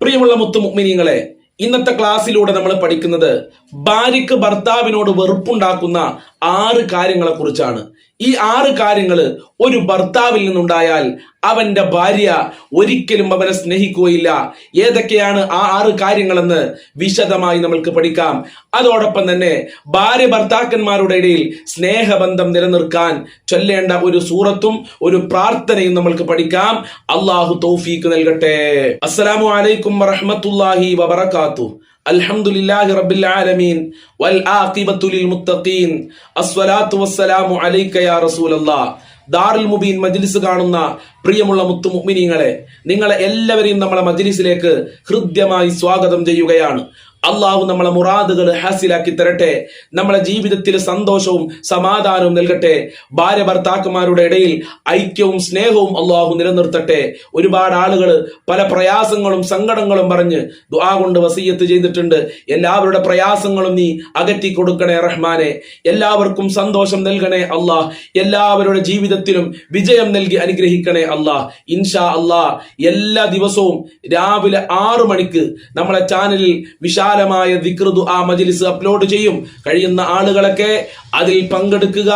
പ്രിയമുള്ള മുത്തുമുഗ്മിനിങ്ങളെ ഇന്നത്തെ ക്ലാസ്സിലൂടെ നമ്മൾ പഠിക്കുന്നത് ഭാര്യയ്ക്ക് ഭർത്താവിനോട് വെറുപ്പുണ്ടാക്കുന്ന ആറ് കാര്യങ്ങളെ കുറിച്ചാണ് ഈ ആറ് കാര്യങ്ങൾ ഒരു ഭർത്താവിൽ നിന്നുണ്ടായാൽ അവന്റെ ഭാര്യ ഒരിക്കലും അവനെ സ്നേഹിക്കുകയില്ല. ഏതൊക്കെയാണ് ആ ആറ് കാര്യങ്ങളെന്ന് വിശദമായി നമ്മൾക്ക് പഠിക്കാം. അതോടൊപ്പം തന്നെ ഭാര്യ ഭർത്താക്കന്മാരുടെ ഇടയിൽ സ്നേഹബന്ധം നിലനിർത്താൻ ചൊല്ലേണ്ട ഒരു സൂറത്തും ഒരു പ്രാർത്ഥനയും നമ്മൾക്ക് പഠിക്കാം. അള്ളാഹു തൗഫീക്ക് നൽകട്ടെ. അസ്സലാമു അലൈക്കും വറഹ്മത്തുള്ളാഹി വബറകാതുഹു. അൽഹംദുലില്ലാഹി റബ്ബിൽ ആലമീൻ വൽ ആഖിബത്തു ലിൽ മുത്തഖീൻ. അസ്സലാത്തു വസ്സലാമു അലൈക യാ റസൂലല്ലാഹ് ദാറുൽ മുബീൻ മജ്ലിസ് കാണുന്ന പ്രിയമുള്ള മുത്തു മുഅ്മിനീങ്ങളെ നിങ്ങളെ എല്ലാവരെയും നമ്മളെ മജ്ലിസിലേക്ക് ഹൃദ്യമായി സ്വാഗതം ചെയ്യുകയാണ്. അള്ളാഹു നമ്മളെ മുറാദുകൾ ഹാസിലാക്കി തരട്ടെ. നമ്മളെ ജീവിതത്തിൽ സന്തോഷവും സമാധാനവും നൽകട്ടെ. ഭാര്യ ഭർത്താക്കന്മാരുടെ ഇടയിൽ ഐക്യവും സ്നേഹവും അള്ളാഹു നിലനിർത്തട്ടെ. ഒരുപാട് ആളുകൾ പല പ്രയാസങ്ങളും സങ്കടങ്ങളും പറഞ്ഞ് ദുആ കൊണ്ട് വസീയത്ത് ചെയ്തിട്ടുണ്ട്. എല്ലാവരുടെ പ്രയാസങ്ങളും നീ അകറ്റി കൊടുക്കണേ റഹ്മാനെ. എല്ലാവർക്കും സന്തോഷം നൽകണേ അള്ളാഹ് എല്ലാവരുടെ ജീവിതത്തിലും വിജയം നൽകി അനുഗ്രഹിക്കണേ അള്ളാഹ് ഇൻഷാ അള്ളാഹ് എല്ലാ ദിവസവും രാവിലെ ആറു മണിക്ക് നമ്മളെ ചാനലിൽ വിശാലമായ ദിക്റുദു ആ മജിലിസ് അപ്ലോഡ് ചെയ്യും. കഴിയുന്ന ആളുകളൊക്കെ അതിൽ പങ്കെടുക്കുക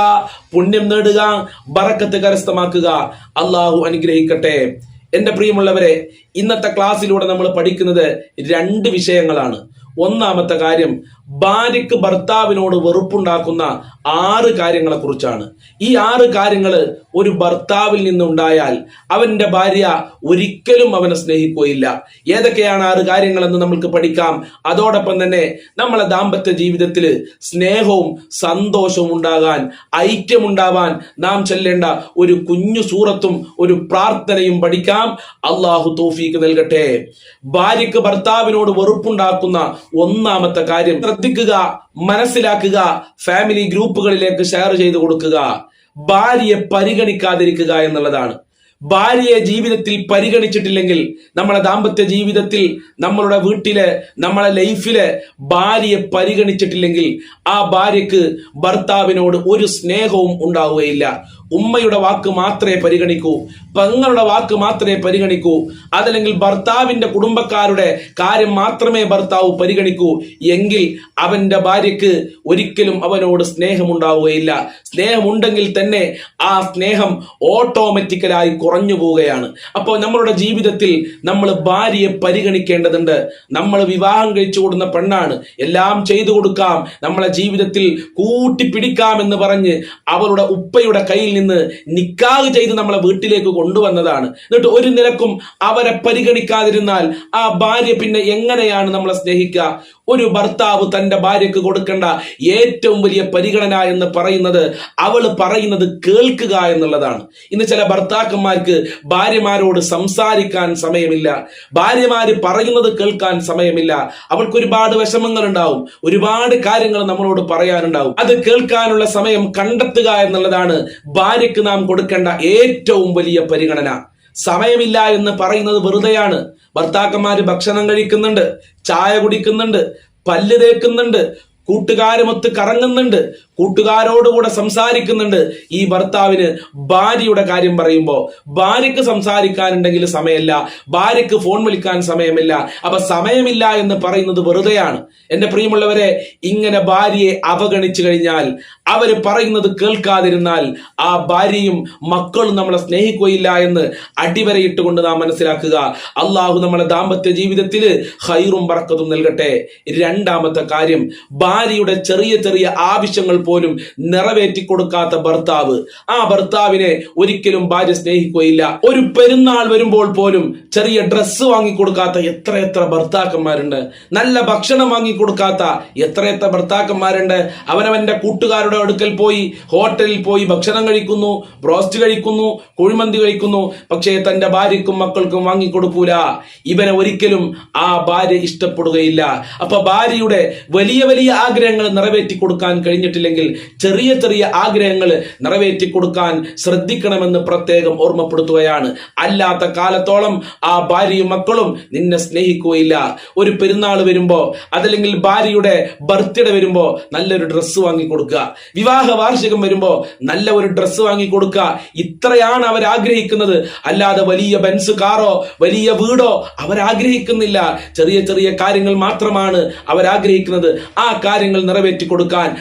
പുണ്യം നേടുക ബറക്കത്ത് കരസ്ഥമാക്കുക. അള്ളാഹു അനുഗ്രഹിക്കട്ടെ. എന്റെ പ്രിയമുള്ളവരെ ഇന്നത്തെ ക്ലാസ്സിലൂടെ നമ്മൾ പഠിക്കുന്നത് രണ്ട് വിഷയങ്ങളാണ്. ഒന്നാമത്തെ കാര്യം ഭാര്യയ്ക്ക് ഭർത്താവിനോട് വെറുപ്പുണ്ടാക്കുന്ന ആറ് കാര്യങ്ങളെ കുറിച്ചാണ് ഈ ആറ് കാര്യങ്ങൾ ഒരു ഭർത്താവിൽ നിന്നുണ്ടായാൽ അവന്റെ ഭാര്യ ഒരിക്കലും അവനെ സ്നേഹിക്കുകയില്ല. ഏതൊക്കെയാണ് ആറ് കാര്യങ്ങളെന്ന് നമ്മൾക്ക് പഠിക്കാം. അതോടൊപ്പം തന്നെ നമ്മളെ ദാമ്പത്യ ജീവിതത്തിൽ സ്നേഹവും സന്തോഷവും ഉണ്ടാകാൻ ഐക്യമുണ്ടാവാൻ നാം ചെല്ലേണ്ട ഒരു കുഞ്ഞു സൂറത്തും ഒരു പ്രാർത്ഥനയും പഠിക്കാം. അള്ളാഹു തോഫീക്ക് നൽകട്ടെ. ഭാര്യയ്ക്ക് ഭർത്താവിനോട് വെറുപ്പുണ്ടാക്കുന്ന ഒന്നാമത്തെ കാര്യം ശ്രദ്ധിക്കുക മനസ്സിലാക്കുക ഫാമിലി ഗ്രൂപ്പുകളിലേക്ക് ഷെയർ ചെയ്തു കൊടുക്കുക. ഭാര്യയെ പരിഗണിക്കാതിരിക്കുക എന്നുള്ളതാണ്. ഭാര്യയെ ജീവിതത്തിൽ പരിഗണിച്ചിട്ടില്ലെങ്കിൽ നമ്മളെ ദാമ്പത്യ ജീവിതത്തിൽ നമ്മളുടെ വീട്ടിലെ നമ്മളെ ലൈഫിലെ ഭാര്യയെ പരിഗണിച്ചിട്ടില്ലെങ്കിൽ ആ ഭാര്യക്ക് ഭർത്താവിനോട് ഒരു സ്നേഹവും ഉണ്ടാവുകയില്ല. ഉമ്മയുടെ വാക്ക് മാത്രമേ പരിഗണിക്കൂ പെങ്ങളുടെ വാക്ക് മാത്രമേ പരിഗണിക്കൂ അതല്ലെങ്കിൽ ഭർത്താവിന്റെ കുടുംബക്കാരുടെ കാര്യം മാത്രമേ ഭർത്താവ് പരിഗണിക്കൂ എങ്കിൽ അവന്റെ ഭാര്യയ്ക്ക് ഒരിക്കലും അവനോട് സ്നേഹമുണ്ടാവുകയില്ല. സ്നേഹമുണ്ടെങ്കിൽ തന്നെ ആ സ്നേഹം ഓട്ടോമാറ്റിക്കലായി കുറഞ്ഞു പോവുകയാണ്. അപ്പോൾ നമ്മളുടെ ജീവിതത്തിൽ നമ്മൾ ഭാര്യയെ പരിഗണിക്കേണ്ടതുണ്ട്. നമ്മൾ വിവാഹം കഴിച്ചു കൊടുക്കുന്ന പെണ്ണാണ്. എല്ലാം ചെയ്തു കൊടുക്കാം. നമ്മളെ ജീവിതത്തിൽ കൂട്ടിപ്പിടിക്കാം എന്ന് പറഞ്ഞ് അവളുടെ ഉപ്പയുടെ കയ്യിൽ നിന്ന് നിക്കാഹ് ചെയ്ത് നമ്മളെ വീട്ടിലേക്ക് കൊണ്ടുവന്നതാണ്. എന്നിട്ട് ഒരു നിലക്കും അവരെ പരിഗണിക്കാതിരുന്നാൽ ആ ഭാര്യ പിന്നെ എങ്ങനെയാണ് നമ്മളെ സ്നേഹിക്കുക? ഒരു ഭർത്താവ് തന്റെ ഭാര്യക്ക് കൊടുക്കേണ്ട ഏറ്റവും വലിയ പരിഗണന എന്ന് പറയുന്നത് അവൾ പറയുന്നത് കേൾക്കുക എന്നുള്ളതാണ്. ഇന്ന് ചില ഭർത്താക്കന്മാർക്ക് ഭാര്യമാരോട് സംസാരിക്കാൻ സമയമില്ല. ഭാര്യമാര് പറയുന്നത് കേൾക്കാൻ സമയമില്ല. അവൾക്ക് ഒരുപാട് വിഷമങ്ങൾ ഉണ്ടാവും ഒരുപാട് കാര്യങ്ങൾ നമ്മളോട് പറയാനുണ്ടാവും. അത് കേൾക്കാനുള്ള സമയം കണ്ടെത്തുക എന്നുള്ളതാണ് ഭാര്യക്ക് നാം കൊടുക്കേണ്ട ഏറ്റവും വലിയ പരിഗണന. സമയമില്ല എന്ന് പറയുന്നത് വെറുതെയാണ്. ഭർത്താക്കന്മാര് ഭക്ഷണം കഴിക്കുന്നുണ്ട് ചായ കുടിക്കുന്നുണ്ട് പല്ല് തേക്കുന്നുണ്ട് കൂട്ടുകാരുമൊത്ത് കറങ്ങുന്നുണ്ട് കൂട്ടുകാരോടുകൂടെ സംസാരിക്കുന്നുണ്ട്. ഈ ഭർത്താവിന് ഭാര്യയുടെ കാര്യം പറയുമ്പോൾ ഭാര്യക്ക് സംസാരിക്കാനുണ്ടെങ്കിൽ സമയമില്ല ഭാര്യക്ക് ഫോൺ വിളിക്കാൻ സമയമില്ല അപ്പൊ സമയമില്ല എന്ന് പറയുന്നത് വെറുതെയാണ്. എന്റെ പ്രിയമുള്ളവരെ ഇങ്ങനെ ഭാര്യയെ അവഗണിച്ചു കഴിഞ്ഞാൽ അവർ പറയുന്നത് കേൾക്കാതിരുന്നാൽ ആ ഭാര്യയും മക്കളും നമ്മളെ സ്നേഹിക്കുകയില്ല എന്ന് അടിവരയിട്ടുകൊണ്ട് നാം മനസ്സിലാക്കുക. അള്ളാഹു നമ്മളെ ദാമ്പത്യ ജീവിതത്തിൽ ഹൈറും പറക്കതും നൽകട്ടെ. രണ്ടാമത്തെ കാര്യം ഭാര്യയുടെ ചെറിയ ചെറിയ ആവശ്യങ്ങൾ പോലും നിറവേറ്റി കൊടുക്കാത്ത ഭർത്താവ്. ആ ഭർത്താവിനെ ഒരിക്കലും ഭാര്യ സ്നേഹിക്കുകയില്ല. ഒരു പെരുന്നാൾ വരുമ്പോൾ പോലും ചെറിയ ഡ്രസ്സ് വാങ്ങിക്കൊടുക്കാത്ത എത്ര എത്ര ഭർത്താക്കന്മാരുണ്ട്. നല്ല ഭക്ഷണം വാങ്ങിക്കൊടുക്കാത്ത എത്ര എത്ര ഭർത്താക്കന്മാരുണ്ട്. അവനവന്റെ കൂട്ടുകാരുടെ അടുക്കൽ പോയി ഹോട്ടലിൽ പോയി ഭക്ഷണം കഴിക്കുന്നു ബ്രോസ്റ്റ് കഴിക്കുന്നു കുഴിമന്തി കഴിക്കുന്നു. പക്ഷേ തന്റെ ഭാര്യക്കും മക്കൾക്കും വാങ്ങിക്കൊടുക്കൂല. ഇവനെ ഒരിക്കലും ആ ഭാര്യ ഇഷ്ടപ്പെടുകയില്ല. അപ്പൊ ഭാര്യയുടെ വലിയ വലിയ ആഗ്രഹങ്ങൾ നിറവേറ്റി കൊടുക്കാൻ കഴിഞ്ഞിട്ടില്ലെങ്കിൽ അല്ലെങ്കിൽ ചെറിയ ചെറിയ ആഗ്രഹങ്ങൾ നിറവേറ്റി കൊടുക്കാൻ ശ്രദ്ധിക്കണമെന്ന് പ്രത്യേകം ഓർമ്മപ്പെടുത്തുകയാണ്. അല്ലാത്ത കാലത്തോളം ആ ഭാര്യയും മക്കളും നിന്നെ സ്നേഹിക്കുകയില്ല. ഒരു പെരുന്നാൾ വരുമ്പോ അതല്ലെങ്കിൽ ഭാര്യയുടെ ബർത്ത്ഡേ വരുമ്പോ നല്ലൊരു ഡ്രസ്സ് വാങ്ങി കൊടുക്കുക. വിവാഹ വാർഷികം വരുമ്പോ നല്ല ഒരു ഡ്രസ്സ് വാങ്ങി കൊടുക്കുക. ഇത്രയാണ് അവർ ആഗ്രഹിക്കുന്നത്. അല്ലാതെ വലിയ ബെൻസ് കാറോ വലിയ വീടോ അവരാഗ്രഹിക്കുന്നില്ല ചെറിയ ചെറിയ കാര്യങ്ങൾ മാത്രമാണ് അവരാഗ്രഹിക്കുന്നത് ആ കാര്യങ്ങൾ നിറവേറ്റി കൊടുക്കാൻ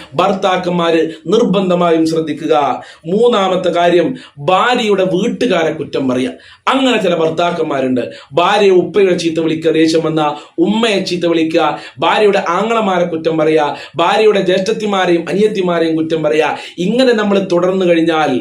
ഭർത്താക്കന്മാര് നിർബന്ധമായും ശ്രദ്ധിക്കുക. മൂന്നാമത്തെ കാര്യം ഭാര്യയുടെ വീട്ടുകാരെ കുറ്റം പറയുക. അങ്ങനെ ചില ഭർത്താക്കന്മാരുണ്ട്. ഭാര്യയെ ഉപ്പയുടെ ചീത്ത വിളിക്കുക ദേഷ്യം വന്ന ഉമ്മയെ ചീത്ത വിളിക്കുക ഭാര്യയുടെ ആങ്ങളമാരെ കുറ്റം പറയുക ഭാര്യയുടെ ജ്യേഷ്ഠത്തിമാരെയും അനിയത്തിമാരെയും കുറ്റം പറയുക. ഇങ്ങനെ നമ്മൾ തുടർന്നു കഴിഞ്ഞാൽ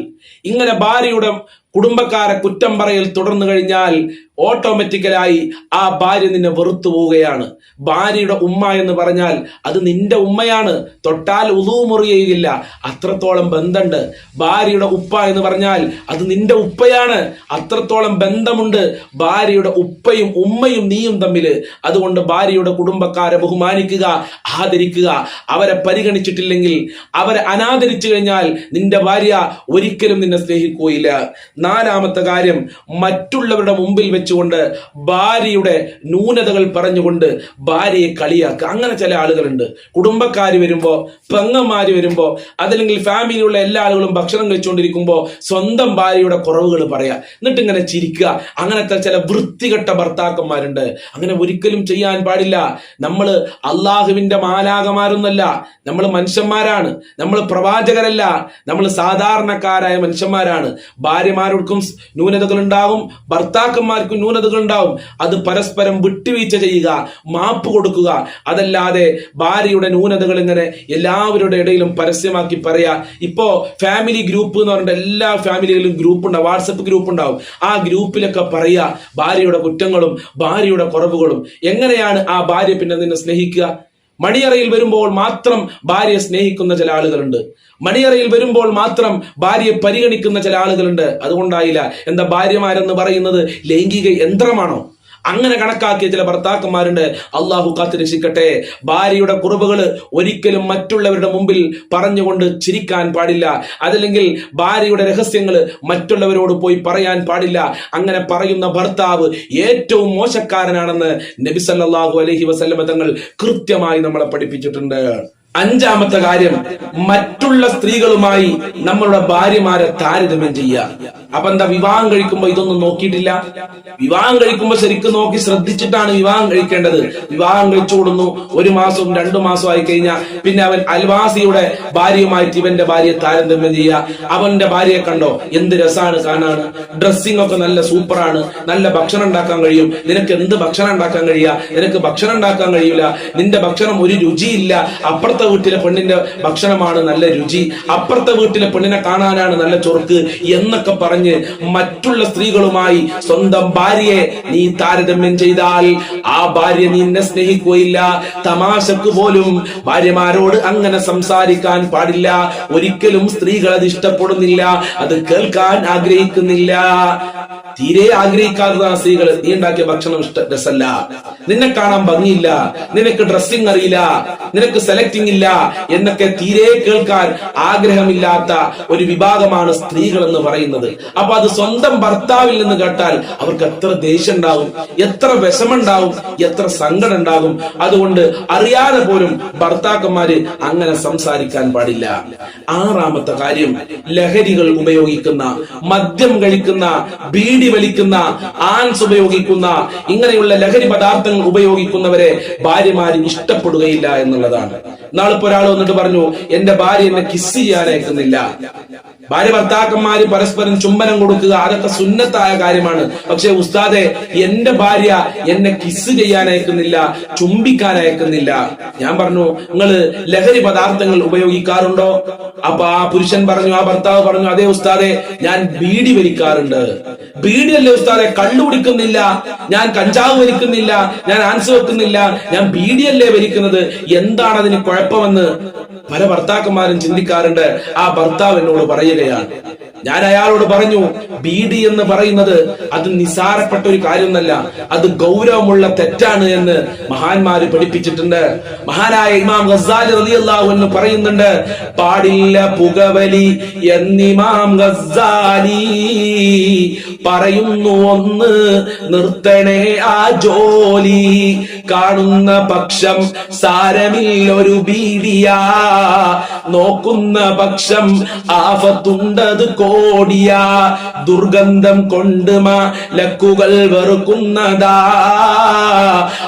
ഇങ്ങനെ ഭാര്യയുടെ കുടുംബക്കാരെ കുറ്റം പറയൽ തുടർന്നു കഴിഞ്ഞാൽ ഓട്ടോമാറ്റിക്കലായി ആ ഭാര്യ നിന്നെ വെറുത്തു പോവുകയാണ്. ഭാര്യയുടെ ഉമ്മ എന്ന് പറഞ്ഞാൽ അത് നിന്റെ ഉമ്മയാണ്. തൊട്ടാൽ ഉളു മുറിയുകയില്ല. അത്രത്തോളം ബന്ധമുണ്ട്. ഭാര്യയുടെ ഉപ്പ എന്ന് പറഞ്ഞാൽ അത് നിന്റെ ഉപ്പയാണ്. അത്രത്തോളം ബന്ധമുണ്ട്. ഭാര്യയുടെ ഉപ്പയും ഉമ്മയും നീയും തമ്മിൽ. അതുകൊണ്ട് ഭാര്യയുടെ കുടുംബക്കാരെ ബഹുമാനിക്കുക ആദരിക്കുക. അവരെ പരിഗണിച്ചിട്ടില്ലെങ്കിൽ അവരെ അനാദരിച്ചു കഴിഞ്ഞാൽ നിന്റെ ഭാര്യ ഒരിക്കലും നിന്നെ സ്നേഹിക്കുകയില്ല. നാലാമത്തെ കാര്യം മറ്റുള്ളവരുടെ മുമ്പിൽ വെച്ചുകൊണ്ട് ഭാര്യയുടെ ന്യൂനതകൾ പറഞ്ഞുകൊണ്ട് ഭാര്യയെ കളിയാക്കുക. അങ്ങനെ ചില ആളുകളുണ്ട്. കുടുംബക്കാർ വരുമ്പോൾ പെങ്ങന്മാർ വരുമ്പോൾ അതല്ലെങ്കിൽ ഫാമിലിയിലുള്ള എല്ലാ ആളുകളും ഭക്ഷണം കഴിച്ചുകൊണ്ടിരിക്കുമ്പോൾ സ്വന്തം ഭാര്യയുടെ കുറവുകൾ പറയുക എന്നിട്ട് ഇങ്ങനെ ചിരിക്കുക. അങ്ങനത്തെ ചില വൃത്തികെട്ട ഭർത്താക്കന്മാരുണ്ട്. അങ്ങനെ ഒരിക്കലും ചെയ്യാൻ പാടില്ല. നമ്മൾ അള്ളാഹുവിന്റെ മാലാകമാരൊന്നല്ല നമ്മൾ മനുഷ്യന്മാരാണ്. നമ്മൾ പ്രവാചകരല്ല. നമ്മൾ സാധാരണക്കാരായ മനുഷ്യന്മാരാണ്. ഭാര്യമാർക്കും ന്യൂനതകൾ ഉണ്ടാവും ഭർത്താക്കന്മാർക്കും ന്യൂനതകൾ ഉണ്ടാവും അത് പരസ്പരം വിട്ടുവീഴ്ച ചെയ്യുക മാപ്പ് കൊടുക്കുക. അതല്ലാതെ ഭാര്യയുടെ ന്യൂനതകൾ ഇങ്ങനെ എല്ലാവരുടെ ഇടയിലും പരസ്യമാക്കി പറയാ. ഇപ്പോ ഫാമിലി ഗ്രൂപ്പ് എന്ന് പറഞ്ഞിട്ട് എല്ലാ ഫാമിലികളിലും ഗ്രൂപ്പ് ഉണ്ടാവും. വാട്സപ്പ് ഗ്രൂപ്പ് ഉണ്ടാവും. ആ ഗ്രൂപ്പിലൊക്കെ പറയാ ഭാര്യയുടെ കുറ്റങ്ങളും ഭാര്യയുടെ കുറവുകളും. എങ്ങനെയാണ് ആ ഭാര്യ പിന്നെ നിന്നെ സ്നേഹിക്കുക? മണിയറയിൽ വരുമ്പോൾ മാത്രം ഭാര്യയെ സ്നേഹിക്കുന്ന ചില ആളുകളുണ്ട്. മണിയറയിൽ വരുമ്പോൾ മാത്രം ഭാര്യയെ പരിഗണിക്കുന്ന ചില ആളുകളുണ്ട്. അതുകൊണ്ടായില്ല. എന്താ ഭാര്യമാരെന്ന് പറയുന്നത് ലൈംഗിക യന്ത്രമാണോ? അങ്ങനെ കണക്കാക്കിയ ചില ഭർത്താക്കന്മാരുണ്ട്. അള്ളാഹു കാത്തു രക്ഷിക്കട്ടെ. ഭാര്യയുടെ കുറവുകൾ ഒരിക്കലും മറ്റുള്ളവരുടെ മുമ്പിൽ പറഞ്ഞുകൊണ്ട് ചിരിക്കാൻ പാടില്ല. അതല്ലെങ്കിൽ ഭാര്യയുടെ രഹസ്യങ്ങൾ മറ്റുള്ളവരോട് പോയി പറയാൻ പാടില്ല. അങ്ങനെ പറയുന്ന ഭർത്താവ് ഏറ്റവും മോശക്കാരനാണെന്ന് നബിസല്ലാഹു അലഹി വസല്ലമ തങ്ങൾ കൃത്യമായി നമ്മളെ പഠിപ്പിച്ചിട്ടുണ്ട്. അഞ്ചാമത്തെ കാര്യം മറ്റുള്ള സ്ത്രീകളുമായി നമ്മളുടെ ഭാര്യമാരെ താരതമ്യം ചെയ്യുക. അപ്പൊ എന്താ വിവാഹം കഴിക്കുമ്പോ ഇതൊന്നും നോക്കിയിട്ടില്ല? വിവാഹം കഴിക്കുമ്പോ ശരിക്കും നോക്കി ശ്രദ്ധിച്ചിട്ടാണ് വിവാഹം കഴിക്കേണ്ടത്. വിവാഹം കഴിച്ചു കൊടുന്നു ഒരു മാസവും രണ്ടു മാസവും ആയി കഴിഞ്ഞാൽ പിന്നെ അവൻ അൽവാസിയുടെ ഭാര്യയുമായിട്ട് ഇവന്റെ ഭാര്യയെ താരതമ്യം ചെയ്യുക. അവന്റെ ഭാര്യയെ കണ്ടോ? എന്ത് രസാണ് കാണാണ് ഡ്രസ്സിംഗ് ഒക്കെ നല്ല സൂപ്പറാണ്. നല്ല ഭക്ഷണം ഉണ്ടാക്കാൻ കഴിയും. നിനക്ക് എന്ത് ഭക്ഷണം ഉണ്ടാക്കാൻ കഴിയുക നിനക്ക് ഭക്ഷണം ഉണ്ടാക്കാൻ കഴിയില്ല നിന്റെ ഭക്ഷണം ഒരു രുചിയില്ല. അപ്പുറത്തെ വീട്ടിലെ പെണ്ണിന്റെ ഭക്ഷണമാണ് നല്ല രുചി. അപ്പുറത്തെ വീട്ടിലെ പെണ്ണിനെ കാണാനാണ് നല്ല ചൊറുക്ക് എന്നൊക്കെ പറഞ്ഞ് മറ്റുള്ള സ്ത്രീകളുമായി സ്വന്തം ഭാര്യയെ നീ താരതമ്യം ചെയ്താൽ ആ ഭാര്യ നിന്നെ സ്നേഹിക്കുകയില്ല. തമാശക്ക് പോലും ഭാര്യമാരോട് അങ്ങനെ സംസാരിക്കാൻ പാടില്ല. ഒരിക്കലും സ്ത്രീകൾ അത് ഇഷ്ടപ്പെടുന്നില്ല. അത് കേൾക്കാൻ ആഗ്രഹിക്കുന്നില്ല. തീരെ ആഗ്രഹിക്കാത്തതാണ് സ്ത്രീകൾ. നീ ഉണ്ടാക്കിയ ഭക്ഷണം ഇഷ്ട രസല്ല. നിന്നെ കാണാൻ ഭംഗിയില്ല. നിനക്ക് ഡ്രസ്സിംഗ് അറിയില്ല. നിനക്ക് സെലക്ടിംഗ് ഇല്ല എന്നൊക്കെ തീരെ കേൾക്കാൻ ആഗ്രഹമില്ലാത്ത ഒരു വിഭാഗമാണ് സ്ത്രീകൾ എന്ന് പറയുന്നത്. അപ്പൊ അത് സ്വന്തം ഭർത്താവിൽ നിന്ന് കേട്ടാൽ അവർക്ക് എത്ര ദേഷ്യം ഉണ്ടാവും എത്ര വിഷമുണ്ടാവും എത്ര സങ്കടം ഉണ്ടാകും അതുകൊണ്ട് അറിയാതെ പോലും ഭർത്താക്കന്മാര് അങ്ങനെ സംസാരിക്കാൻ പാടില്ല. ആറാമത്തെ കാര്യം ലഹരികൾ ഉപയോഗിക്കുന്ന മദ്യം കഴിക്കുന്ന ബീഡി വലിക്കുന്ന ആൻസ് ഉപയോഗിക്കുന്ന ഇങ്ങനെയുള്ള ലഹരി പദാർത്ഥങ്ങൾ ഉപയോഗിക്കുന്നവരെ ഭാര്യമാര് ഇഷ്ടപ്പെടുകയില്ല എന്നുള്ളതാണ്. നാളിപ്പോ ഒരാൾ വന്നിട്ട് പറഞ്ഞു എന്റെ ഭാര്യ എന്നെ കിസ് ചെയ്യാനേക്കുന്നില്ല ഭാര്യ ഭർത്താക്കന്മാര് പരസ്പരം ചുംബനം കൊടുക്കുക അതൊക്കെ സുന്നത്തായ കാര്യമാണ്. പക്ഷെ ഉസ്താദെ എന്റെ ഭാര്യ എന്നെ കിസ് ചെയ്യാൻ അയക്കുന്നില്ല ചുംബിക്കാൻ അയക്കുന്നില്ല. ഞാൻ പറഞ്ഞു നിങ്ങൾ ലഹരി പദാർത്ഥങ്ങൾ ഉപയോഗിക്കാറുണ്ടോ? അപ്പൊ ആ പുരുഷൻ പറഞ്ഞു ആ ഭർത്താവ് പറഞ്ഞു അതേ ഉസ്താദെ ഞാൻ ബീഡി വലിക്കാറുണ്ട്. ബീഡിയല്ലേ ഉസ്താദെ കണ്ണു കുടിക്കുന്നില്ല ഞാൻ കഞ്ചാവ് വലിക്കുന്നില്ല ഞാൻ ആൻസ് വെക്കുന്നില്ല ഞാൻ ബീഡിയല്ലേ വലിക്കുന്നത്? എന്താണ് അതിന് കുഴപ്പമെന്ന് പല ഭർത്താക്കന്മാരും ചിന്തിക്കാറുണ്ട് ആ ഭർത്താവ് എന്നോട് പറയുകയാണ്. ഞാൻ അയാളോട് പറഞ്ഞു ഭീതി എന്ന് പറയുന്നത് അത് നിസാരപ്പെട്ട ഒരു കാര്യമൊന്നല്ല അത് ഗൗരവമുള്ള തെറ്റാണ് എന്ന് മഹാന്മാര് പഠിപ്പിച്ചിട്ടുണ്ട്. മഹാനായ ഇമാം ഗസാലി റളിയല്ലാഹു എന്ന് പറയുന്നുണ്ട് പാടില്ല പുകവലി എന്നിമാം ഗസാലി പറയുന്നു ഒന്ന് നിർത്തണേ ആ ജോലി കാണുന്ന പക്ഷം സാരമില്ലൊരു ഭീതിയാ. നോക്കുന്ന പക്ഷം ആഫത്തുണ്ടത് കോടിയാ. ദുർഗന്ധം കൊണ്ട് ലക്കുകൾ വെറുക്കുന്നതാ.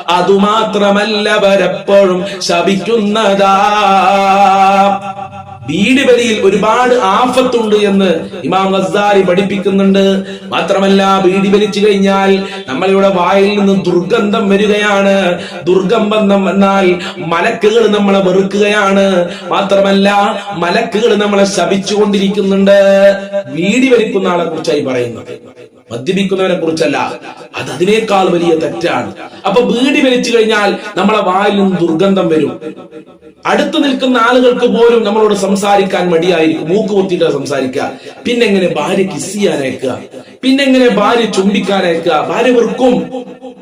അതുമാത്രമല്ല വരപ്പോഴും ശപിക്കുന്നതാ. ബീഡി ബലിയിൽ ഒരുപാട് ആഫത്തുണ്ട് എന്ന് ഇമാം ഗസാരി പഠിപ്പിക്കുന്നുണ്ട്. മാത്രമല്ല വീട് വലിച്ചു കഴിഞ്ഞാൽ നമ്മളുടെ വായിൽ നിന്ന് ദുർഗന്ധം വരികയാണ്. ദുർഗന്ധം എന്നാൽ മലക്കുകൾ നമ്മളെ വെറുക്കുകയാണ്. മാത്രമല്ല മലക്കുകൾ നമ്മളെ ശപിച്ചുകൊണ്ടിരിക്കുന്നുണ്ട്. ബീഡി വലിക്കുന്ന ആളെ കുറിച്ചായി പറയുന്നത്. മദ്യപിക്കുന്നവനെ കുറിച്ചല്ല അത് അതിനേക്കാൾ വലിയ തെറ്റാണ്. അപ്പൊ ബീഡി വലിച്ചു കഴിഞ്ഞാൽ നമ്മളെ വായിൽ നിന്ന് ദുർഗന്ധം വരും. അടുത്ത് നിൽക്കുന്ന ആളുകൾക്ക് പോലും നമ്മളോട് സംസാരിക്കാൻ മടിയായിരിക്കും. മൂക്ക് കുത്തിയിട്ട് സംസാരിക്കുക. പിന്നെങ്ങനെ ഭാര്യ കിസ് ചെയ്യാനയക്കുക. പിന്നെങ്ങനെ ഭാര്യ ചുംബിക്കാനയക്കുക. ഭാര്യ വെറുക്കും.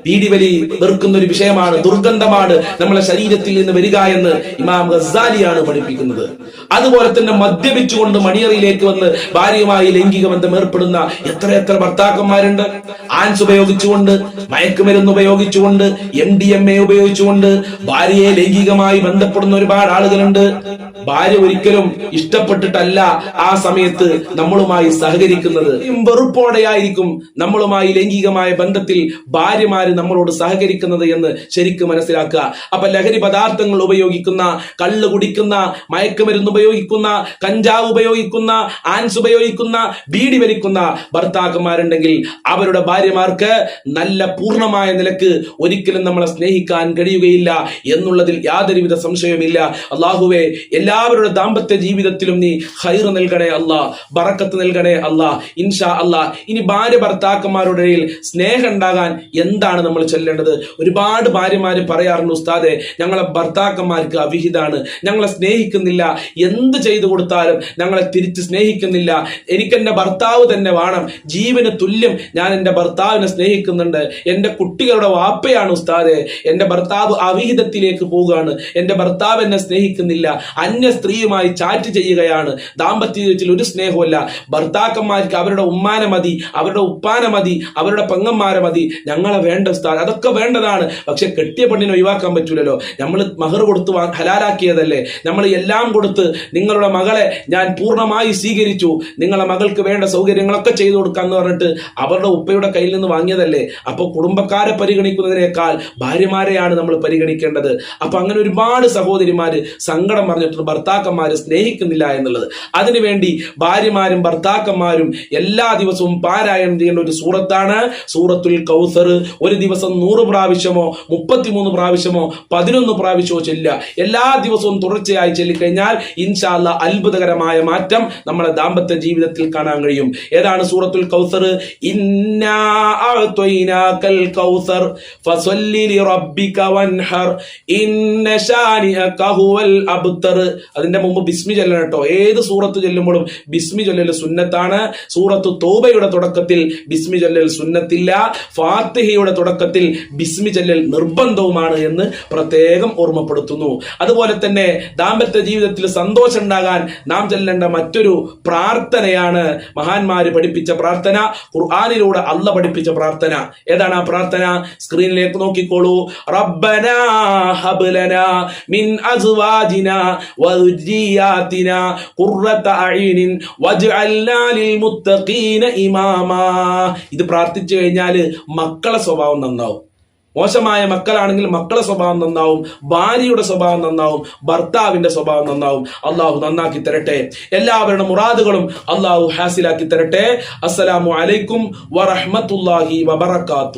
ബീഡി വലി വെറുക്കുന്ന ഒരു വിഷയമാണ്. ദുർഗന്ധമാണ് നമ്മളെ ശരീരത്തിൽ നിന്ന് വരിക എന്ന് ഇമാം ഗസാലിയാണ് പഠിപ്പിക്കുന്നത്. അതുപോലെ തന്നെ മദ്യപിച്ചുകൊണ്ട് മണിയറിയിലേക്ക് വന്ന് ഭാര്യയുമായി ലൈംഗിക ബന്ധം ഏർപ്പെടുന്ന എത്ര എത്ര ഭർത്താക്കന്മാരുണ്ട്? ആൻസ് ഉപയോഗിച്ചുകൊണ്ട് മയക്കുമരുന്ന് ഉപയോഗിച്ചുകൊണ്ട് എം ഡി എം എ ഉപയോഗിച്ചുകൊണ്ട് ഭാര്യയെ ലൈംഗികമായി ബന്ധപ്പെടുന്ന ഒരുപാട് ആളുകളുണ്ട്. ഭാര്യ ഒരിക്കലും ഇഷ്ടപ്പെട്ടിട്ടല്ല ആ സമയത്ത് നമ്മളുമായി സഹകരിക്കുന്നത്. വെറുപ്പോടെയായിരിക്കും നമ്മളുമായി ലൈംഗികമായ ബന്ധത്തിൽ ഭാര്യമാര് നമ്മളോട് സഹകരിക്കുന്നത് എന്ന് ശരിക്കും മനസ്സിലാക്കുക. അപ്പൊ ലഹരി പദാർത്ഥങ്ങൾ ഉപയോഗിക്കുന്ന കള്ള് കുടിക്കുന്ന മയക്കുമരുന്ന് ഉപയോഗിക്കുന്ന കഞ്ചാവ് ഉപയോഗിക്കുന്ന ആൻസ് ഉപയോഗിക്കുന്ന ബീഡി വലിക്കുന്ന ഭർത്താക്കന്മാരുണ്ടെങ്കിൽ അവരുടെ ഭാര്യമാർക്ക് നല്ല പൂർണമായ നിലയ്ക്ക് ഒരിക്കലും നമ്മളെ സ്നേഹിക്കാൻ കഴിയുകയില്ല എന്നുള്ളതിൽ യാതൊരുവിധ സംശയവുമില്ല. അള്ളാഹുവെ എല്ലാവരുടെ ദാമ്പത്യ ജീവിതത്തിലും നീ ഹൈർ നൽകണേ അല്ലാ ബറക്കത്ത് നൽകണേ അല്ലാ ഇൻഷാ അല്ലാ. ഇനി ഭാര്യ ഭർത്താക്കന്മാരുടെ ഇടയിൽ സ്നേഹം ഉണ്ടാകാൻ എന്താണ് നമ്മൾ ചെല്ലേണ്ടത്? ഒരുപാട് ഭാര്യമാര് പറയാറുണ്ട് ഉസ്താദെ ഞങ്ങളെ ഭർത്താക്കന്മാർക്ക് അവിഹിതാണ് ഞങ്ങളെ സ്നേഹിക്കുന്നില്ല എന്ത് ചെയ്തു കൊടുത്താലും ഞങ്ങളെ തിരിച്ച് സ്നേഹിക്കുന്നില്ല. എനിക്കെന്റെ ഭർത്താവ് തന്നെ വേണം. ജീവന് തുല്യം ഞാൻ എന്റെ ഭർത്താവിനെ സ്നേഹിക്കുന്നുണ്ട്. എന്റെ കുട്ടികളുടെ വാപ്പയാണ് ഉസ്താദെ. എന്റെ ഭർത്താവ് അവിഹിതത്തിലേക്ക് പോവുകയാണ്. എന്റെ ഭർത്താവ് എന്നെ സ്നേഹിക്കുന്നില്ല. അന്യ സ്ത്രീയുമായി ചാറ്റ് ചെയ്യുകയാണ്. ദാമ്പത്യ ജീവിതത്തിൽ ഒരു സ്നേഹമല്ല ഭർത്താക്കന്മാർക്ക് അവരുടെ ഉമ്മാനെ മതി അവരുടെ ഉപ്പാനെ മതി അവരുടെ പെങ്ങന്മാരെ മതി. ഞങ്ങളെ വേണ്ട ഉസ്താദ്. അതൊക്കെ വേണ്ടതാണ്. പക്ഷെ കെട്ടിയ പെണ്ണിനെ ഒഴിവാക്കാൻ പറ്റൂലല്ലോ. നമ്മൾ മഹർ കൊടുത്ത് ഹലാലാക്കിയതല്ലേ. നമ്മൾ എല്ലാം കൊടുത്ത് നിങ്ങളുടെ മകളെ ഞാൻ പൂർണമായി സ്വീകരിച്ചു. നിങ്ങളുടെ മകൾക്ക് വേണ്ട സൗകര്യങ്ങളൊക്കെ ചെയ്തു കൊടുക്കാന്ന് പറഞ്ഞിട്ട് അവരുടെ ഉപ്പയുടെ കയ്യിൽ നിന്ന് വാങ്ങിയതല്ലേ? അപ്പോൾ കുടുംബക്കാരെ പരിഗണിക്കുന്നതിനേക്കാൾ ഭാര്യമാരെയാണ് നമ്മൾ പരിഗണിക്കേണ്ടത്. അപ്പോൾ അങ്ങനെ ഒരുപാട് സഹോദരിമാർ സങ്കടം പറഞ്ഞിട്ടുണ്ട് ഭർത്താക്കന്മാർ സ്നേഹിക്കുന്നില്ല എന്നുള്ളത്. അതിനുവേണ്ടി ഭാര്യമാരും ഭർത്താക്കന്മാരും എല്ലാ ദിവസവും പാരായണം ചെയ്യേണ്ട ഒരു സൂറത്താണ് സൂറത്തുൽ കൗസർ. ഒരു ദിവസം നൂറ് പ്രാവശ്യമോ മുപ്പത്തിമൂന്ന് പ്രാവശ്യമോ പതിനൊന്ന് പ്രാവശ്യമോ ചെല്ലുക. എല്ലാ ദിവസവും തുടർച്ചയായി ചൊല്ലിക്കഴിഞ്ഞാൽ ഇൻഷാല്ല അത്ഭുതകരമായ മാറ്റം നമ്മുടെ ദാമ്പത്യ ജീവിതത്തിൽ കാണാൻ കഴിയും. ഏതാണ് സൂറത്തുൽ കൗസർ? കൗസർ അതിന്റെ മുമ്പ് ബിസ്മി ചൊല്ലണം കേട്ടോ. ഏത് സൂറത്ത് ചൊല്ലുമ്പോഴും ബിസ്മി ചൊല്ലൽ സുന്നത്താണ്. സൂറത്ത് തോബയുടെ തുടക്കത്തിൽ ബിസ്മി ചൊല്ലൽ സുന്നത്തില്ല. ഫാത്തിഹയുടെ തുടക്കത്തിൽ ബിസ്മി ചൊല്ലൽ നിർബന്ധവുമാണ് എന്ന് പ്രത്യേകം ഓർമ്മപ്പെടുത്തുന്നു. അതുപോലെ തന്നെ ദാമ്പത്യ ജീവിതത്തിൽ സന്തോഷം ഉണ്ടാകാൻ നാം ചെല്ലേണ്ട മറ്റൊരു പ്രാർത്ഥനയാണ് മഹാന്മാര് പഠിപ്പിച്ച പ്രാർത്ഥന. ഖുർആാനിലൂടെ അല്ല പഠിപ്പിച്ച പ്രാർത്ഥന. ഏതാണ് ആ പ്രാർത്ഥന? സ്ക്രീനിലേക്ക് നോക്കിക്കോളൂ. റബ്ബന ഹബ്ലന മിൻ അസ്വാജിന വദുരിയാതിന ഖുർറത അഈനിൻ വജ്അൽനാ ലിൽ മുത്തഖീന ഇമാമാ. ഇത് പ്രാർത്ഥിച്ചു കഴിഞ്ഞാൽ മക്കളെ സ്വഭാവം നന്നാവും. മോശമായ മക്കളാണെങ്കിൽ മക്കളെ സ്വഭാവം നന്നാവും ഭാര്യയുടെ സ്വഭാവം നന്നാവും ഭർത്താവിന്റെ സ്വഭാവം നന്നാവും. അള്ളാഹു നന്നാക്കി തരട്ടെ. എല്ലാവരുടെ മുറാദുകളും അള്ളാഹു ഹാസിലാക്കി തരട്ടെ. അസ്സലാമു അലൈക്കും വറഹ്മത്തുള്ളാഹി വബറകാത്തു